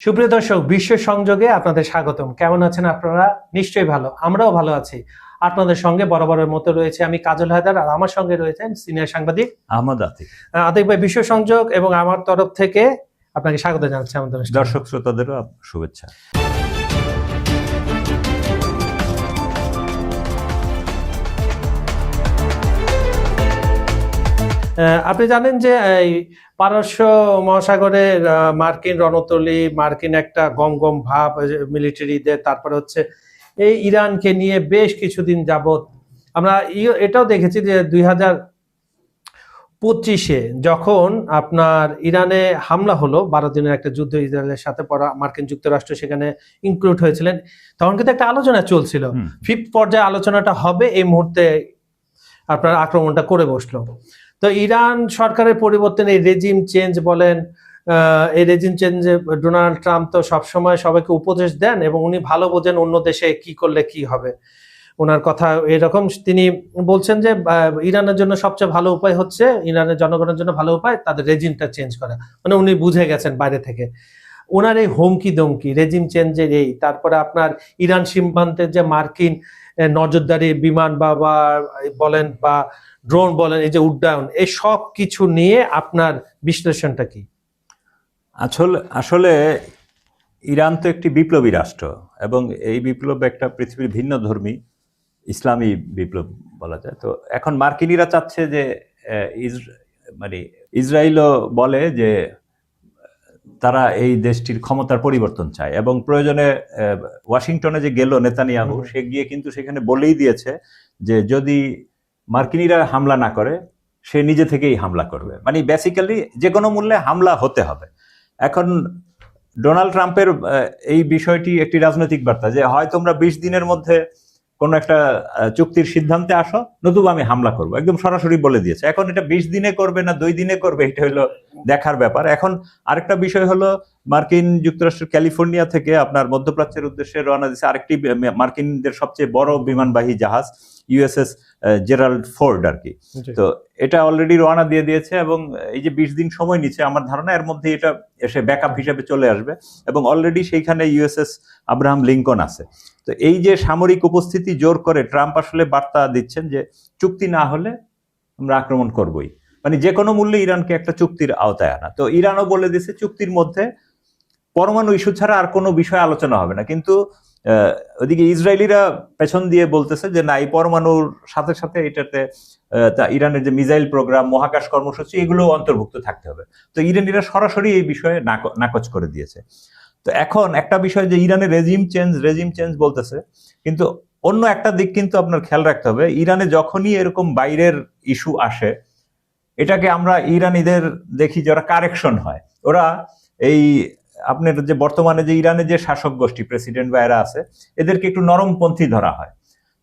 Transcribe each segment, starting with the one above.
সুপ্রিয় দর্শক বিশ্ব সংযোগে আপনাদের স্বাগতম। কেমন আছেন আপনারা? নিশ্চয়ই ভালো। আমরাও ভালো আছি। আপনাদের সঙ্গে বরাবরের মতো রয়েছে আমি কাজল হায়দার আর আমার সঙ্গে রয়েছেন সিনিয়র সাংবাদিক আহমদ আতিক। আতিক ভাই বিশ্ব সংযোগ এবং আমার তরফ থেকে আপনাকে স্বাগত জানাচ্ছি আমাদের দর্শক শ্রোতাদেরও শুভেচ্ছা। আপনি জানেন যে এই পারস্য মহাসাগরের মার্কিন রণতলি মার্কিন একটা গম গম ভাব মিলিটারিদের তারপরে হচ্ছে এই ইরানকে নিয়ে বেশ কিছুদিন যাবত আমরা এটাও দেখেছি যে দুই হাজার পঁচিশে যখন আপনার ইরানে হামলা হলো বারো দিনের একটা যুদ্ধ ইসরায়েলের সাথে পড়া মার্কিন যুক্তরাষ্ট্র সেখানে ইনক্লুড হয়েছিলেন তখন কিন্তু একটা আলোচনা চলছিল। ফিফথ পর্যায়ে আলোচনাটা হবে এই মুহূর্তে আপনার আক্রমণটা করে বসল তো ইরান সরকারের পরিবর্তন এই রেজিম চেঞ্জ বলেন এই রেজিম চেঞ্জে ডোনাল্ড ট্রাম্প তো সবসময় সবাইকে উপদেশ দেন এবং উনি ভালো বোঝেন অন্য দেশে কি করলে কি হবে। ওনার কথা এরকম তিনি বলছেন যে ইরানের জন্য সবচেয়ে ভালো উপায় হচ্ছে, ইরানের জনগণের জন্য ভালো উপায় তাদের রেজিমটা চেঞ্জ করা। মানে উনি বুঝে গেছেন বাইরে থেকে। ওনার এই হুমকি দমকি রেজিম চেঞ্জের এই, তারপরে আপনার ইরান সীমান্তের যে মার্কিন নজরদারি বিমান বা, বলেন, বা ড্রোন বলেন এই যে উড্ডয়ন এই সব কিছু নিয়ে আপনার বিশ্লেষণটা কি? আসলে আসলে ইরান তো একটি বিপ্লবী রাষ্ট্র এবং এই বিপ্লব একটা পৃথিবীর ভিন্ন ধর্মী ইসলামী বিপ্লব বলা যায়। তো এখন মার্কিনিরা চাচ্ছে যে ইস- মানে ইসরায়েলও বলে যে তারা এই দেশটির ক্ষমতার পরিবর্তন চায় এবং প্রয়োজনে ওয়াশিংটনে যে গেল নেতানিয়াহু সে গিয়ে কিন্তু সেখানে বলেই দিয়েছে যে যদি মার্কিনিরা হামলা না করে, সে নিজে থেকেই হামলা করবে। মানে বেসিক্যালি যে কোনো মূল্যে হামলা হতে হবে। এখন ডোনাল্ড ট্রাম্পের এই বিষয়টি একটি রাজনৈতিক বার্তা যে, হয় তোমরা বিশ দিনের মধ্যে কোনো একটা চুক্তির সিদ্ধান্তে আসো, নতুবা আমি হামলা করব। একদম সরাসরি বলে দিয়েছে। এখন এটা বিশ দিনে করবে না দুই দিনে করবে, এটা হলো দেখার ব্যাপার। এখন আরেকটা বিষয় হলো, মার্কিন যুক্তরাষ্ট্রের ক্যালিফোর্নিয়া থেকে আপনার মধ্যপ্রাচ্যের উদ্দেশ্যে রওনা দিয়েছে আরেকটি মার্কিনদের সবচেয়ে বড় বিমানবাহী জাহাজ। ইউএসএস জেরাল্ড ফোর্ড আর কি তো এটা অলরেডি রওনা দিয়ে দিয়েছে এবং এই যে বিশ দিন সময় নিচ্ছে আমার ধারণা এর মধ্যে এটা এসে ব্যাকআপ হিসেবে চলে আসবে এবং অলরেডি সেইখানে ইউএসএস আব্রাহাম লিঙ্কন আছে। তো এই যে সামরিক উপস্থিতি জোর করে ট্রাম্প আসলে বার্তা দিচ্ছেন যে চুক্তি না হলে আমরা আক্রমণ করবই। মানে যে কোনো মূল্যে ইরানকে একটা চুক্তির আওতায় আনা। তো ইরানও বলে দিয়েছে চুক্তির মধ্যে পরমাণু ইস্যু ছাড়া আর কোনো বিষয় আলোচনা হবে না। কিন্তু ওদিকে ইসরায়েলিরা পেছন দিয়ে বলতেছে যে, না, এই পরমাণুর সাথে সাথে এটাতে ইরানের যে মিসাইল প্রোগ্রাম, মহাকাশ কর্মসূচি, এগুলো অন্তর্ভুক্ত থাকতে হবে। তো ইরানিরা সরাসরি এই বিষয়ে নাক- নাকচ করে দিয়েছে। তো এখন একটা বিষয় যে ইরানের রেজিম চেঞ্জ রেজিম চেঞ্জ বলতেছে, কিন্তু অন্য একটা দিক কিন্তু আপনার খেয়াল রাখতে হবে। ইরানে যখনই এরকম বাইরের ইস্যু আসে, এটাকে আমরা ইরানিদের দেখি যে ওরা কারেকশন হয়। ওরা এই আপনার যে বর্তমানে যে ইরানে যে শাসক গোষ্ঠী প্রেসিডেন্ট বা এরা আছে এদেরকে একটু নরমপন্থী ধরা হয়।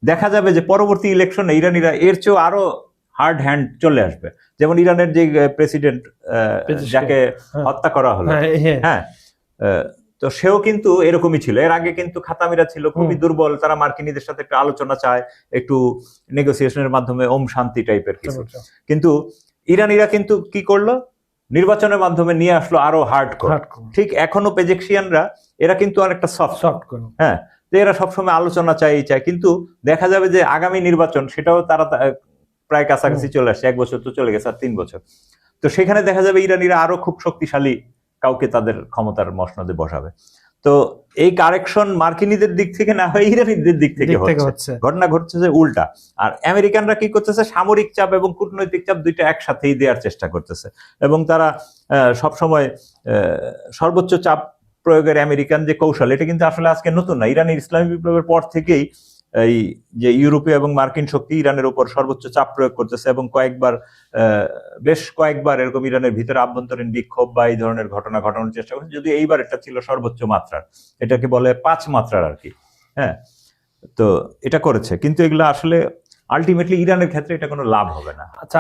দেখা যাবে যে পরবর্তী ইলেকশনে ইরানিরা এর চেয়েও আরও হার্ড হ্যান্ড চলে আসবে। যেমন ইরানের যে প্রেসিডেন্ট যাকে হ্যাঁ। হত্যা করা হলো। হ্যাঁ, হ্যাঁ। হ্যাঁ। তো সেও কিন্তু এরকমই ছিল। এর আগে কিন্তু খাতামিরা ছিল খুবই দুর্বল। তারা মার্কিনীদের সাথে একটু আলোচনা চায় একটু নেগোসিয়েশনের মাধ্যমে ওম শান্তি টাইপের কিছু। কিন্তু ইরানিরা কিন্তু কি করল? নির্বাচনের মাধ্যমে নিয়ে আসলো আরও হার্ড ঠিক এখনও পেজেকশিয়ানরা এরা কিন্তু অনেকটা সফট সফট হ্যাঁ তো এরা সবসময় আলোচনা চাই চায়। কিন্তু দেখা যাবে যে আগামী নির্বাচন সেটাও তারা প্রায় কাছাকাছি চলে আসছে। এক বছর তো চলে গেছে আর তিন বছর। তো সেখানে দেখা যাবে ইরানিরা আরও খুব শক্তিশালী কাউকে তাদের ক্ষমতার মসনদে বসাবে। তো এই কারেকশন মার্কিনীদের দিক থেকে না হয় ইরানিদের দিক থেকে হচ্ছে। ঘটনা ঘটছে যে উল্টা। আর আমেরিকানরা কি করতেছে? সামরিক চাপ এবং কূটনৈতিক চাপ দুইটা একসাথেই দেওয়ার চেষ্টা করতেছে। এবং তারা আহ, সবসময় আহ, সর্বোচ্চ চাপ প্রয়োগের আমেরিকান যে কৌশল এটা কিন্তু আসলে আজকে নতুন না। ইরানের ইসলামী বিপ্লবের পর থেকেই এই যে ইউরোপীয় এবং মার্কিন শক্তি ইরানের উপর সর্বোচ্চ চাপ প্রয়োগ করতেছে এবং কয়েকবার বেশ কয়েকবার এরকম ইরানের ভিতরে আভ্যন্তরীণ বিক্ষোভ বা এই ধরনের ঘটনা ঘটানোর চেষ্টা করছে। যদি এইবার এটা ছিল সর্বোচ্চ মাত্রার, এটাকে বলে পাঁচ মাত্রার আর কি হ্যাঁ? তো এটা করেছে। কিন্তু এগুলো আসলে আলটিমেটলি ইরানের ক্ষেত্রে এটা কোনো লাভ হবে না। আচ্ছা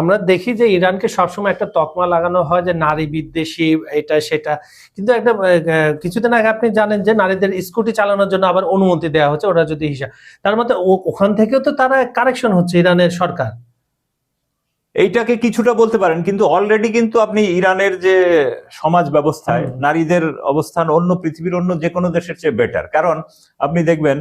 আমরা দেখি যে ইরানকে সবসময় একটা তকমা লাগানো হয় যে নারী বিদ্বেষী এটা সেটা। কিন্তু একটা কিছুদিন আগে আপনি জানেন যে নারীদের স্কুটি চালানোর জন্য আবার অনুমতি দেওয়া হচ্ছে ওরা যদি হিসাব। তার মধ্যে ওখান থেকেও তো তারা কারেকশন হচ্ছে ইরানের সরকার। এইটাকে কিছুটা বলতে পারেন কিন্তু অলরেডি কিন্তু আপনি ইরানের যে সমাজ ব্যবস্থায় নারীদের অবস্থান অন্য পৃথিবীর অন্য যে কোনো দেশের চেয়ে বেটার কারণ আপনি দেখবেন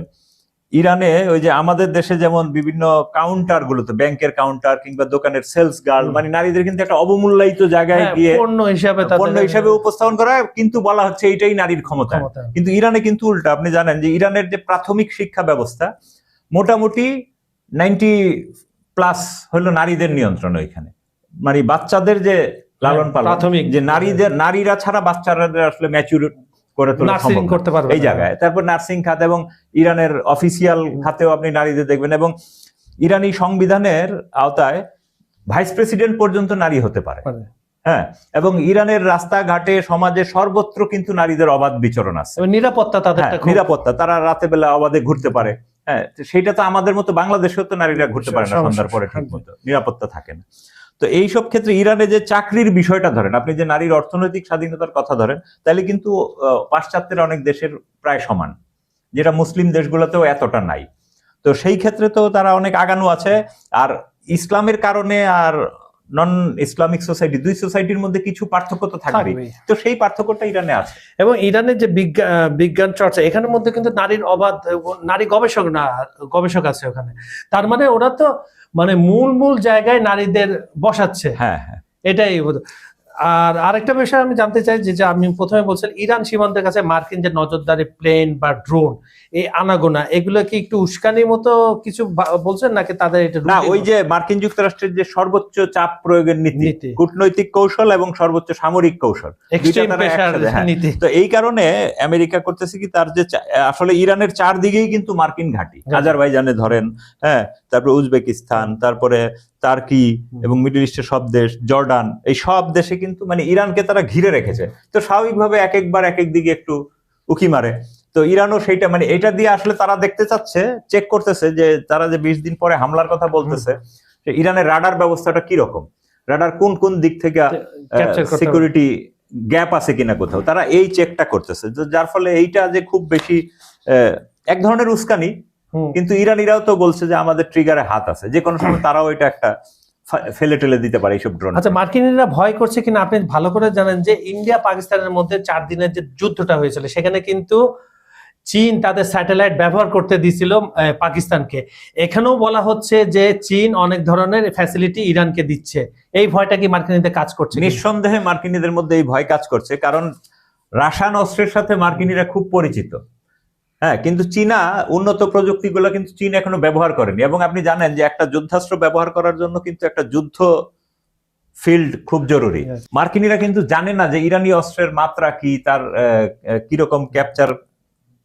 ইরানে ওই যে আমাদের দেশে যেমন বিভিন্ন কাউন্টার গুলোতে ব্যাংকের কাউন্টার কিংবা দোকানের সেলস গার্ল মানে নারীদের কিন্তু একটা অবমূল্যায়িত জায়গায় হ্যাঁ, গিয়ে পণ্য হিসাবে পণ্য হিসাবে উপস্থাপন করা হয়, কিন্তু বলা হচ্ছে এইটাই নারীর ক্ষমতা। কিন্তু ইরানে কিন্তু উল্টা আপনি জানেন যে ইরানের যে প্রাথমিক শিক্ষা ব্যবস্থা মোটামুটি নাইনটি প্লাস হলো নারীদের নিয়ন্ত্রণ ওইখানে মানে বাচ্চাদের যে লালন হ্যাঁ, পালন প্রাথমিক। যে নারীদের নারীরা ছাড়া বাচ্চারা আসলে ম্যাচিউর করে তোলা সম্ভব করতে পারবে এই জায়গায়। তারপর নার্সিং খাত এবং ইরানের অফিসিয়াল খাতেও আপনি নারীদের দেখবেন এবং ইরানি সংবিধানের আওতায় ভাইস প্রেসিডেন্ট পর্যন্ত নারী হতে পারে। হ্যাঁ এবং ইরানের রাস্তাঘাটে সমাজে সর্বত্র কিন্তু নারীদের অবাধ বিচরণ আছে। নিরাপত্তা তাদের হ্যাঁ, নিরাপত্তা তারা রাতে বেলা অবাধে ঘুরতে পারে। হ্যাঁ সেটা তো আমাদের মতো বাংলাদেশেও তো নারীরা ঘুরতে পারে না সন্ধ্যার পরে ঠিক মতো। নিরাপত্তা থাকে না। তো এই সব ক্ষেত্রে ইরানে যে চাকরির বিষয়টা ধরেন, আপনি যে নারীর অর্থনৈতিক স্বাধীনতার কথা ধরেন, তাহলে কিন্তু পাশ্চাত্যের অনেক দেশের প্রায় সমান, যেটা মুসলিম দেশগুলোতেও এতটা নাই। তো সেই ক্ষেত্রে তো তারা অনেক আগানো আছে, আর ইসলামের কারণে আর নন ইসলামিক সোসাইটি দুই সোসাইটির মধ্যে কিছু পার্থক্য তো থাকবে তো সেই পার্থক্যটা ইরানে আছে। এবং ইরানের যে বিজ্ঞান বিজ্ঞান চর্চা এখানের মধ্যে কিন্তু নারীর অবাধ নারী গবেষক না গবেষক আছে ওখানে। তার মানে ওরা তো মানে মূল মূল জায়গায় নারীদের বসাচ্ছে। হ্যাঁ হ্যাঁ। এটাই আর আরেকটা বিষয় আমি জানতে চাই যে যে আমি প্রথমে বলছিলাম ইরান সীমান্তের কাছে মার্কিন যে নজরদারি প্লেন বা ড্রোন এই আনাগোনা এগুলো কি একটু উস্কানির মতো কিছু বলছেন নাকি তাদের এটা না ওই যে মার্কিন যুক্তরাষ্ট্রের যে সর্বোচ্চ চাপ প্রয়োগের নীতি নীতি। কূটনৈতিক কৌশল এবং সর্বোচ্চ সামরিক কৌশল হ্যাঁ। তো এই কারণে আমেরিকা করতেছে কি তার যে আসলে ইরানের চারদিকেই কিন্তু মার্কিন ঘাঁটি ঘাঁটি। আজারবাইজানে ধরেন হ্যাঁ তারপরে উজবেকিস্তান তারপরে তার্কি এবং মিডল ইস্টের সব দেশ জর্ডান এই সব দেশে কিন্তু মানে ইরানকে তারা ঘিরে রেখেছে। তো স্বাভাবিকভাবে এক একবার এক এক দিকে একটু উকি মারে। তো ইরানও সেইটা মানে এটা দিয়ে আসলে তারা দেখতে চাচ্ছে চেক করতেছে যে তারা যে বিশ দিন পরে হামলার কথা বলতেছে যে ইরানের রাডার ব্যবস্থাটা কি রকম রাডার কোন কোন দিক থেকে সিকিউরিটি গ্যাপ আছে কিনা কোথাও? তারা এই চেকটা করতেছে। তো যার ফলে এইটা যে খুব বেশি আহ, এক ধরনের উস্কানি। কিন্তু ইরানিরাও তো বলছে যে আমাদের ট্রিগারে হাত আছে। যে কোনো সময় তারাও এটা একটা ফেলে টেলে দিতে পারে এইসব ড্রোন আচ্ছা মার্কিনিরা ভয় করছে কিনা আপনি ভালো করে জানেন যে ইন্ডিয়া পাকিস্তানের মধ্যে চার দিনের যে যুদ্ধটা হয়েছিল সেখানে কিন্তু চীন তাদের স্যাটেলাইট ব্যবহার করতে দিছিল পাকিস্তানকে। এখানেও বলা হচ্ছে যে চীন অনেক ধরনের ফ্যাসিলিটি ইরানকে দিচ্ছে। এই ভয়টা কি মার্কিনীদের কাজ করছে নিঃসন্দেহে মার্কিনীদের মধ্যে এই ভয় কাজ করছে কারণ রাসায়ন অস্ত্রের সাথে মার্কিনীরা খুব পরিচিত। হ্যাঁ কিন্তু চীনা উন্নত প্রযুক্তিগুলো কিন্তু চীন এখনও ব্যবহার করেনি। এবং আপনি জানেন যে একটা যুদ্ধাস্ত্র ব্যবহার করার জন্য কিন্তু একটা যুদ্ধ ফিল্ড খুব জরুরি. মার্কিনীরা কিন্তু জানে না যে ইরানি অস্ত্রের মাত্রা কি তার কীরকম ক্যাপচার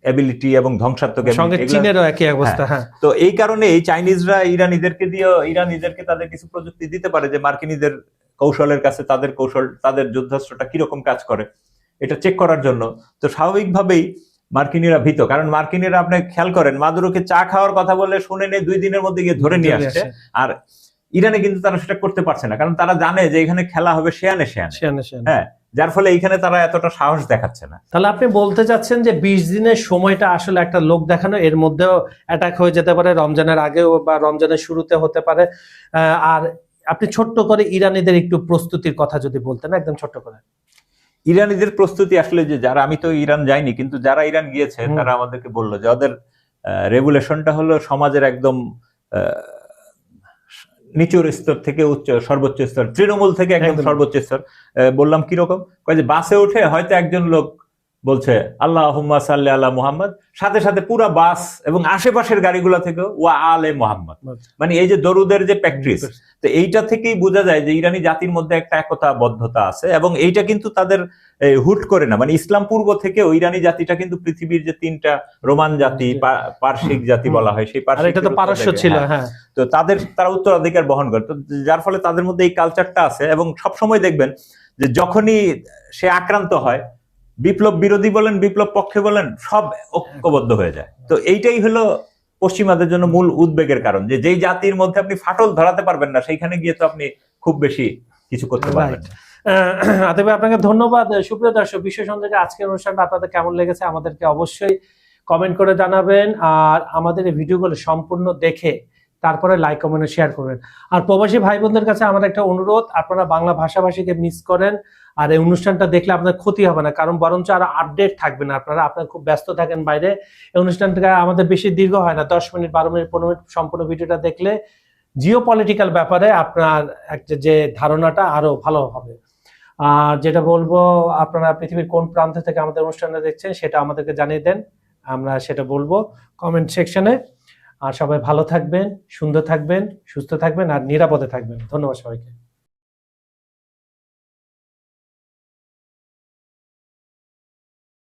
এবিলিটি এবং ধ্বংসাত্মক চীনেরও একই অবস্থা হ্যাঁ। তো এই কারণে এই চাইনিজরা ইরানিদেরকে দিয়ে ইরানিদেরকে তাদের কিছু প্রযুক্তি দিতে পারে যে মার্কিনীদের কৌশলের কাছে তাদের কৌশল তাদের যুদ্ধাস্ত্রটা কীরকম কাজ করে এটা চেক করার জন্য। তো স্বাভাবিকভাবেই মার্কিনীরা ভীত কারণ মার্কিনীরা আপনি খেয়াল করেন মাদুরোকে চা খাওয়ার কথা বলে শুনে নিয়ে দুই দিনের মধ্যে গিয়ে ধরে নিয়ে আসছে। আর ইরানে কিন্তু তারা সেটা করতে পারছে না কারণ তারা জানে যে এখানে খেলা হবে শেয়ানে শেয়ানে। হ্যাঁ যার ফলে এইখানে তারা এতটা সাহস দেখাচ্ছে না। তাহলে আপনি বলতে চাচ্ছেন যে বিশ দিনের সময়টা আসলে একটা লোক দেখানো এর মধ্যেও অ্যাটাক হয়ে যেতে পারে রমজানের আগেও বা রমজানের শুরুতে হতে পারে। আহ, আর আপনি ছোট্ট করে ইরানিদের একটু প্রস্তুতির কথা যদি বলতেন একদম ছোট্ট করে। ইরানিদের প্রস্তুতি আসলে যে যারা আমি তো ইরান যাইনি কিন্তু যারা ইরান গিয়েছে তারা আমাদেরকে বলল যে ওদের রেগুলেশনটা হলো সমাজের একদম আহ, নিচুর স্তর থেকে উচ্চ সর্বোচ্চ স্তর তৃণমূল থেকে একদম একদম। সর্বোচ্চ স্তর। আহ, বললাম কীরকম? কয় যে বাসে উঠে হয়তো একজন লোক বলছে আল্লাহ সাল্লি আল্লাহ মুহাম্মদ। সাথে সাথে পুরা বাস এবং আশেপাশের গাড়িগুলো থেকে ওয়া আলে মোহাম্মদ। মানে এই যে দরুদের যে প্র্যাকটিস তো এইটা থেকেই বোঝা যায় যে ইরানি জাতির মধ্যে একটা একতাবদ্ধতা আছে এবং এইটা কিন্তু তাদের হুট করে না। মানে ইসলাম পূর্ব থেকে ওই ইরানি জাতিটা কিন্তু পৃথিবীর যে তিনটা রোমান জাতি পা- পার্শ্বিক জাতি বলা হয় সেই এটা তো পারস্য ছিল হ্যাঁ। তো তাদের তারা উত্তরাধিকার বহন করে। তো যার ফলে তাদের মধ্যে এই কালচারটা আছে এবং সব সময় দেখবেন যে যখনই সে আক্রান্ত হয় বিপ্লব বিরোধী বলেন, বিপ্লব পক্ষে বলেন, সব ঐক্যবদ্ধ হয়ে যায়। তো এইটাই হলো পশ্চিমাদের জন্য মূল উদ্বেগের কারণ, যে যেই জাতির মধ্যে আপনি ফাটল ধরাতে পারবেন না, সেইখানে গিয়ে তো আপনি খুব বেশি কিছু করতে পারবেন আতিফ আপনাকে ধন্যবাদ। সুপ্রিয় দর্শক, বিশ্ব সন্ধ্যাকে আজকের অনুষ্ঠানটা আপনাদের কেমন লেগেছে আমাদেরকে অবশ্যই কমেন্ট করে জানাবেন। আর আমাদের এই ভিডিওগুলো সম্পূর্ণ দেখে তারপরে লাইক কমেন্ট শেয়ার করবেন। আর প্রবাসী ভাই বোনদের কাছে আমার একটা অনুরোধ, আপনারা বাংলা ভাষাভাষীকে মিস করেন, আর এই অনুষ্ঠানটা দেখলে আপনার ক্ষতি হবে না, কারণ বরঞ্চ আরও আপডেট থাকবে না, আপনারা আপনারা খুব ব্যস্ত থাকেন বাইরে। এই অনুষ্ঠানটা আমাদের বেশি দীর্ঘ হয় না, দশ মিনিট, বারো মিনিট, পনেরো মিনিট সম্পূর্ণ ভিডিওটা দেখলে জিও পলিটিক্যাল ব্যাপারে আপনার একটা যে ধারণাটা আরও ভালো হবে। আর যেটা বলব, আপনারা পৃথিবীর কোন প্রান্ত থেকে আমাদের অনুষ্ঠানটা দেখছেন, সেটা আমাদেরকে জানিয়ে দেন, আমরা সেটা বলব। কমেন্ট সেকশনে আর সবাই ভালো থাকবেন সুন্দর থাকবেন সুস্থ থাকবেন আর নিরাপদে থাকবেন। ধন্যবাদ সবাইকে।